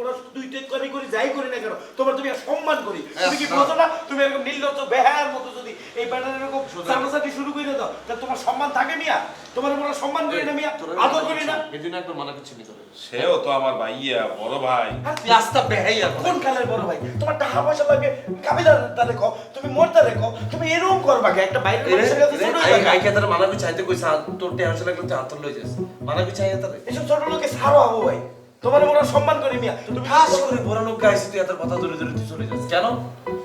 পড়া দুই টেক করি করি যাই করি না কেন তোমার তুমি সম্মান করি। তুমি কি। বোঝো না? তুমি এরকম নির্লজ্জ বেহার মতো যদি এই ব্যাটার এরকম চালাচাটি শুরু করে দাও তাহলে তোমার সম্মান থাকে মিয়া? তোমার আমরা সম্মান করি না মিয়া? আদর করি না? এদিন একবার মানা করছি নি সেও তো আমার ভাইয়া বড় ভাই। তুই আস্তা বেহাইয়া কোন কালের বড় ভাই? তোমার টাকা পয়সা লাগে কাবিলার তারে তুমি মোরতা রেখো তুমি এরকম করবা কে? একটা মানুষের কাছে ছোট হয়ে তার মানা করছি আইতে কইছে তোর টেনশন লাগলে তুই লই যাস। মানা করছি তারে এসব ছোট লোকে সারো হব ভাই। তোমার আমরা সম্মান করি মিয়া? তুমি ঠাস করে বড় লোক গাইছিস তুই এত কথা ধরে ধরে তুই চলে যাস। কেন?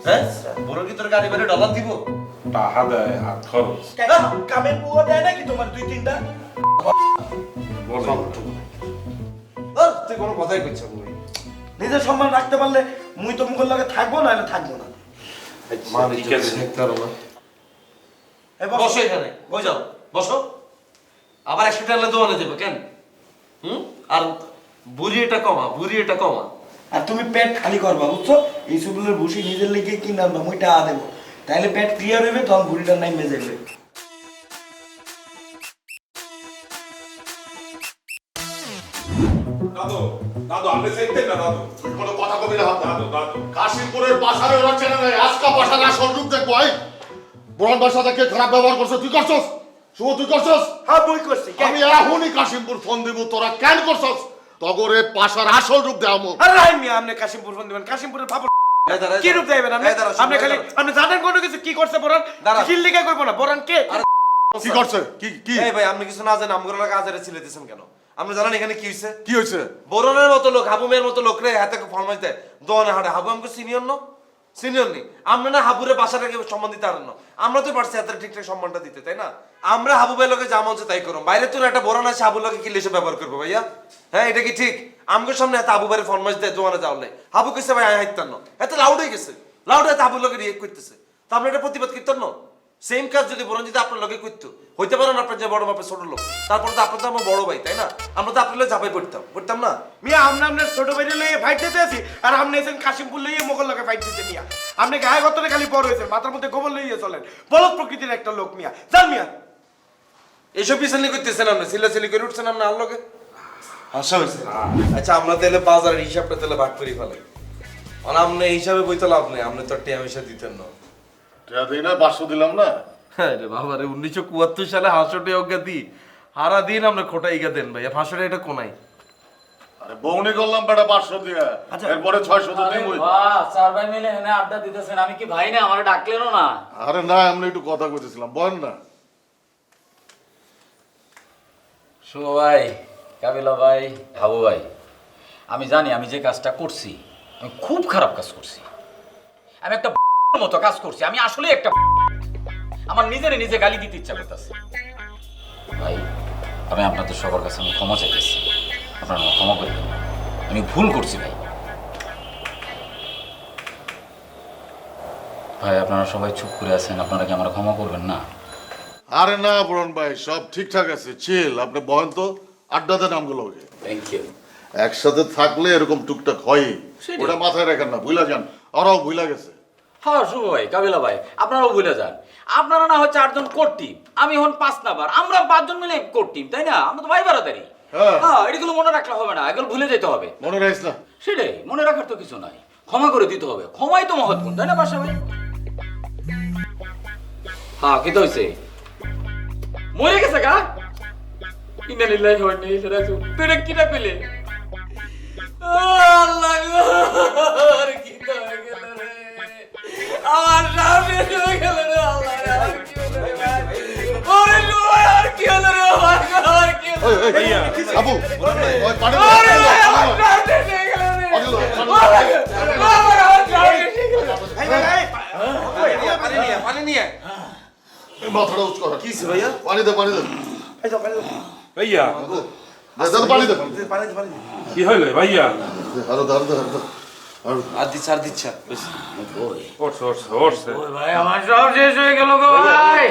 হ্যাঁ? বড় কি তোর গাড়ি বেড়ে ডলার দিব? টাকা দেয় হাত খরচ। কা- কামের বুয়া দেয় নাকি তোমার দুই তিনটা? বলে। আর তুই কোনো কথাই কইছ না নিজের সম্মান রাখতে পারলে মুই তো মুখের লগে থাকব না থাকব না। ঠিক আছে। এ বসো। বসো এখানে। বই যাও বসো। আবার একশো টাকা দোকানে দেবে কেন? হুম? আর বুড়ি এটা কমা বুড়ি এটা কমা। আর তুমি পেট খালি করবা বুঝছ? এই সুগুলোর ভুসি নিজের লেগে কিনে আনবা মুই টাকা দেবো। তাহলে পেট ক্লিয়ার হইবে তখন ভুড়িটার নাই মেজে যাবে দাদু দাদু আপনি চাইতেন না দাদু? কোনো কথা কবি না দাদু দাদু। কাশিমপুরের পাশারে ওরা চেনে নাই আজকা পাশার আসল রূপ দেখব এই। বরণ বাসাতে কে খারাপ ব্যবহার করছে তুই করছস? শুভ তুই করছস? হ্যাঁ বই করছি কে? আমি এখনই কাশিমপুর ফোন দিব তোরা কেন করছস? তগরে পাশার আসল রূপ দেখামো আরে রাহিম মিয়া আপনি কাশিমপুর ফোন দিবেন। কাশিমপুরের ফাপড় কি রূপ দেবেন আপনি আপনি খালি আপনি জানেন কোনো কিছু? কি করছে বরান। কিল লিখে কইবো না? বরান কে? কি করছে? কি কি? এই ভাই আপনি কিছু না জানেন আমগুলো আজারে ছিলে দিয়েছেন কেন? আপনি জানেন এখানে কি হয়েছে কি হয়েছে বরণের মতো লোক হাবুমের মতো লোক রে হাতে ফরমাইতে দেয় দোয়ানে হাটে। হাবু আমাকে সিনিয়র ন। সিনিয়র নি আমরা না হাবুরে বাসাটাকে সম্মান দিতে আর না আমরা তো পারছি এত ঠিকঠাক সম্মানটা দিতে, তাই না? আমরা হাবু ভাই লোকে যা মন তাই করো বাইরে তো একটা বড় না হাবু লোকে এসে ব্যবহার করব ভাইয়া? হ্যাঁ এটা কি ঠিক? আমাকে সামনে এত হাবু ভাইয়ের ফরমাইশ দেয় দোয়ানে যাও নাই। হাবু কেছে ভাই হাইতার হাইতান এত লাউড হয়ে গেছে। লাউড এত হাবু লোকে রিয়েক্ট করতেছে। তা আমরা এটা প্রতিবাদ করতাম না? সেম কাজ যদি বরং যদি আপনার লগে করতো। হইতে পারেন আপনার যে বড় বাপের ছোট লোক। তারপরে তো আপনার তো আমার বড় ভাই তাই না? আমরা তো আপনার লোক ঝাপাই পড়তাম পড়তাম না? মিয়া আপনি আপনার ছোট ভাই লইয়ে ফাইট দিতে আছি আর আপনি এসেন কাশিমপুর লইয়ে মোগল লগে ফাইট দিতে মিয়া। আপনি গায়ে গতরে খালি বড় হয়েছেন মাথার মধ্যে গোবর লইয়ে চলেন। বলদ প্রকৃতির একটা লোক মিয়া। জান মিয়া। এইসব পিছনে করতেছেন আপনি? সিলাসিলি করে উঠছেন আপনি আর লগে? হাসা হয়েছে। আচ্ছা আমরা তাহলে বাজারের হিসাবটা তাহলে ভাগ করি ফেলে মানে আপনি এই হিসাবে বইতে লাভ নেই আপনি তো টিয়া দিতেন না। টিয়া দিই না পাঁচশো দিলাম না। হ্যাঁ রে বাবা রে উনিশশো কুয়াত্তর সালে হারা দিন আমরা খোটা ইগা দেন ভাই ফাঁসটা এটা কোনাই আরে বউনি করলাম বেটা পাঁচশো দিয়ে। আচ্ছা। এরপরে ছয়শো তো আরে চার ভাই মিলে এখানে আড্ডা দিতেছেন আমি কি ভাই না? আমার ডাকলেনও না। আরে না আমরা একটু কথা কইতেছিলাম বল না। শুভ ভাই কাবিলা ভাই হাবু ভাই আমি জানি আমি যে কাজটা করছি আমি খুব খারাপ কাজ করছি। আমি একটা মতো কাজ করছি। আমি আসলে একটা আমার নিজেরে নিজে গালি দিতে ইচ্ছা করতেছে। ভাই আমি আপনাদের সবার কাছে আমি ক্ষমা চাইতেছি। আপনারা ক্ষমা করে আমি ভুল করছি ভাই। ভাই আপনারা সবাই চুপ করে আছেন। আপনারা কি আমার ক্ষমা করবেন? না। আরে না বরণ ভাই সব ঠিকঠাক আছে। চিল আপনি বলেন তো আড্ডাতে নামগুলো থ্যাংক ইউ একসাথে থাকলে এরকম টুকটাক হয়। ওটা মাথায় রাখেন না ভুলা যান। ওরাও ভুলা গেছে। হ্যাঁ শুভ ভাই কাবিলা ভাই আপনারাও ভুলে যান। আপনারা না হয় চারজন কোর টিম আমি হন পাঁচ নাম্বার আমরা পাঁচজন মিলে কোর টিম তাই না? আমরা তো ভাই বারাদারি। হ্যাঁ। হ্যাঁ এগুলো মনে রাখলে হবে না এগুলো ভুলে যেতে হবে। মনে রাখিস না। সেটাই মনে রাখার তো কিছু নাই। ক্ষমা করে দিতে হবে। ক্ষমাই তো মহৎ গুণ তাই না বাসা ভাই? হ্যাঁ কি তো হয়েছে মরে গেছে গা? ইন্না লিল্লাহি ওয়া ইন্না ইলাইহি রাজিউন। তুই রে কিটা কইলে আল্লাহ কি তো গেল রে। আমার সামনে হয়ে গেল রে আল্লাহ রে, আর কি হলো রে ওরে লোয়া, আর কি হলো রে আমার আর কি হলো ওই, রে? আবু ওই পানি ওরে আমার সামনে হয়ে গেল রে। আমার আমার সামনে হয়ে গেল ভাই ভাই পানি নিয়ে পানি নিয়ে মাথাটা উঁচু কর। কি ভাইয়া পানি দে পানি দে। ভাইয়া দে, দে, দে, পানি দে পানি দে। পানি দে, কি হইল ভাইয়া আরও দে, আরও দে, আরও দিচ্ছে আর দিচ্ছে ভাই, আমার সব শেষ হয়ে গেল গো ভাই।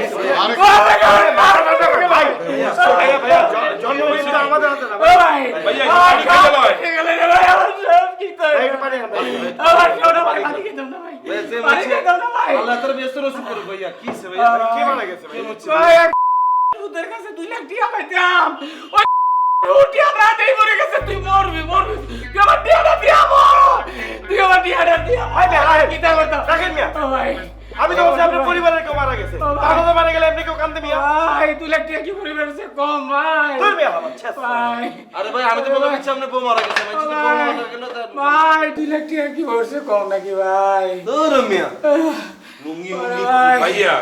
আল্লাহ তার ব্যস্ত রসুন করো ভাইয়া। কি ভাইয়া? কি মারা গেছে ভাই? কাছে দুই লাখ পাইতাম। ওই টিয়া না দেই মরে গেছে তুই মরবি মরবি। তুই আমার টিয়া দিয়া মর। ভাই মিয়া রাখেন রাখেন মিয়া। আমি তো বলছি আপনার পরিবারের কেউ মারা গেছে আপনারা মারা গেলে এমনি কেউ কান্দে মিয়া। ধুর মিয়া বাবা ছেস। আরে ভাই আমি তো মনে করছি আপনার বউ মারা গেছে ভাই তাহলে- ধুর মিয়া। লুঙ্গি মুঙ্গি ভাইয়া।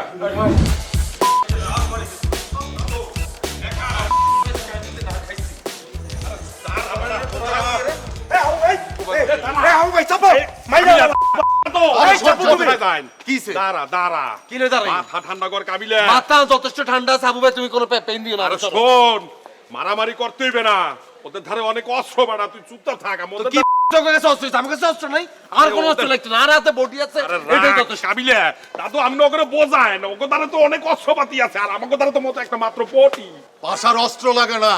কিছে দাঁড়া দাঁড়া। কি দাঁড়াই। মাথা ঠান্ডা কর কাবিলে। মাথা যথেষ্ট ঠান্ডা আছে ভাই তুমি কোনো পেন দিও না আরে শোন মারামারি করতে হইবে না। ওদের ধারে অনেক অস্ত্র বাড়া তুই চুপচাপ থাক তো আমাদের কি চোখে কাছে অস্ত্র? আমার কাছে অস্ত্র নাই। আর কোনো অস্ত্র লাগতো না। আর হাতে বডি আছে এটাই যথেষ্ট। কাবিলে। দাদু আমি ওকে বোঝায় না ওকে দ্বারা তো অনেক অস্ত্রপাতি আছে আর আমাকে দ্বারা তো মতো একটা মাত্র পটি পাশার অস্ত্র লাগে না।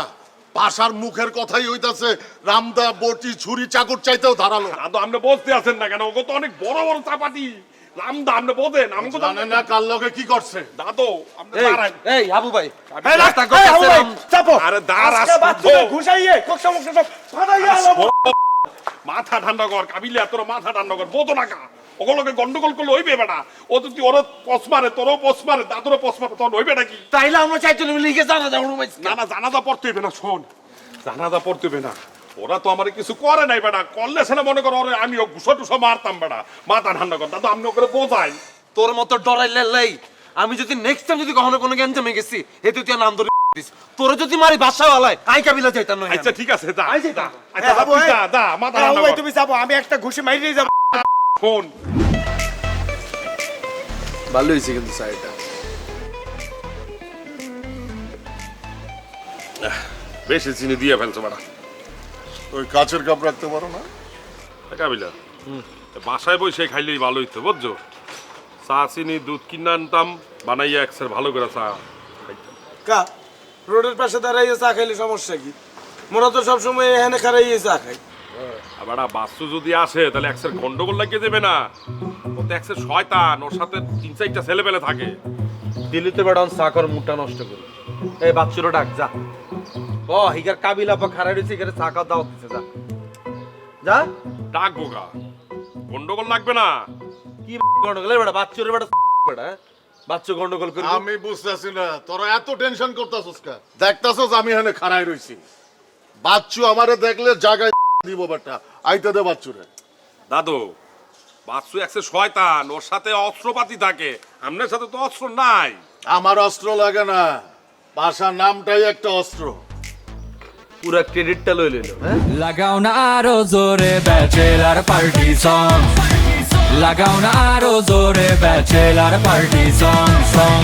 পাশার মুখের কথাই হইতাছে রামদা বটি ছুরি চাকুর চাইতেও ধারালো। দাদু আপনি বসতে আছেন না কেন? ওকে তো অনেক বড় বড় চাপাতি। রামদা আপনি বোঝেন আমাকে তো জানেন না কার লগে কি করছে? দাদু আপনি এই, দাঁড়ান। এই আবু ভাই। এই রাস্তা করতেছে চাপো। আরে দাঁড়া, বাচ্চাদের ঘুষাইয়ে, কোকসা মোকসা সব ফাটাইয়া। মাথা ঠান্ডা কর কাবিলে তোর মাথা ঠান্ডা কর বোঝো না কা ওগুলোকে গন্ডগোল করলে হইবে বেটা। ও যদি ওর পস মারে তোরও পস মারে দাদুরও পস মারে তখন হইবে নাকি? তাইলে আমরা চাইছিল মিলে লিখে জানা যাব না না জানাজা পড়তে হইবে না শোন। জানাজা পড়তে হইবে না। ওরা তো আমার কিছু করে নাই বেটা। করলে সেটা মনে করো ওরে আমি ও ঘুষো টুসো মারতাম বেটা। মাথা ঠান্ডা কর। দাদু আমি ওকে বোঝাই। তোর মতো ডরাইলে লাই। আমি যদি নেক্সট টাইম যদি কখনো কোনো জ্ঞান জমে গেছি এতে তুই নাম ধরে দিস। তোর যদি মারি বাসা ওয়ালায় আই কাবিলা যাইতাম নয়। আচ্ছা ঠিক আছে যা আই যেতাম। যা। আচ্ছা যা যা মাথা ঠান্ডা তুমি যাব আমি একটা ঘুষি মাইরেই যাব। শোন ভালো হয়েছে কিন্তু শাড়িটা। বেশি চিনি দিয়ে ফেলছো বেটা। ওই কাছের কাপ রাখতে পারো না? কাবিলা বাসায় বসে খাইলেই ভালো হইতো বুঝছ? চা চিনি দুধ কিনে আনতাম বানাইয়া একসের ভালো করে চা খাইতাম। কা রোডের পাশে দাঁড়াইয়া চা খাইলে সমস্যা কি? মোরা তো সবসময় এখানে খারাইয়ে চা খাই। বাস্তু যদি আসে তাহলে একসের গন্ডগোল লাগিয়ে দেবে না। ও তো একসের শয়তান ওর সাথে তিন চারটা ছেলে পেলে থাকে। দিল্লিতে বেড়ান সাকর মুটা নষ্ট করে। এই বাচ্চুরো ডাক যা। ও হিগার কাবিলা পা রয়েছে হিগারে সাকা দাও দিছে যা। যা। ডাক বোকা। গন্ডগোল লাগবে না। কি গন্ডগোল? বেটা বাচ্চুরে বেটা বেটা হ্যাঁ? বাচ্চু গন্ডগোল করবি? আমি বুঝতেছি না। তোরা এত টেনশন করতেছিস কা দেখতাছস আমি এখানে খাড়াই রইছি বাচ্চু আমারে দেখলে জায়গায় দিব বেটা আইতে দে বাচ্চুরে। দাদু বাচ্চু একসের শয়তান ওর সাথে অস্ত্রপাতি থাকে আপনার সাথে তো অস্ত্র নাই। আমার অস্ত্র লাগে না পাশার নামটাই একটা অস্ত্র। পুরা ক্রেডিটটা লই লইল হ্যাঁ? লাগাও না আরও জোরে ব্যাচেলার পার্টি সং লাগাও না আরও জোরে ব্যাচেলার পার্টি সং সং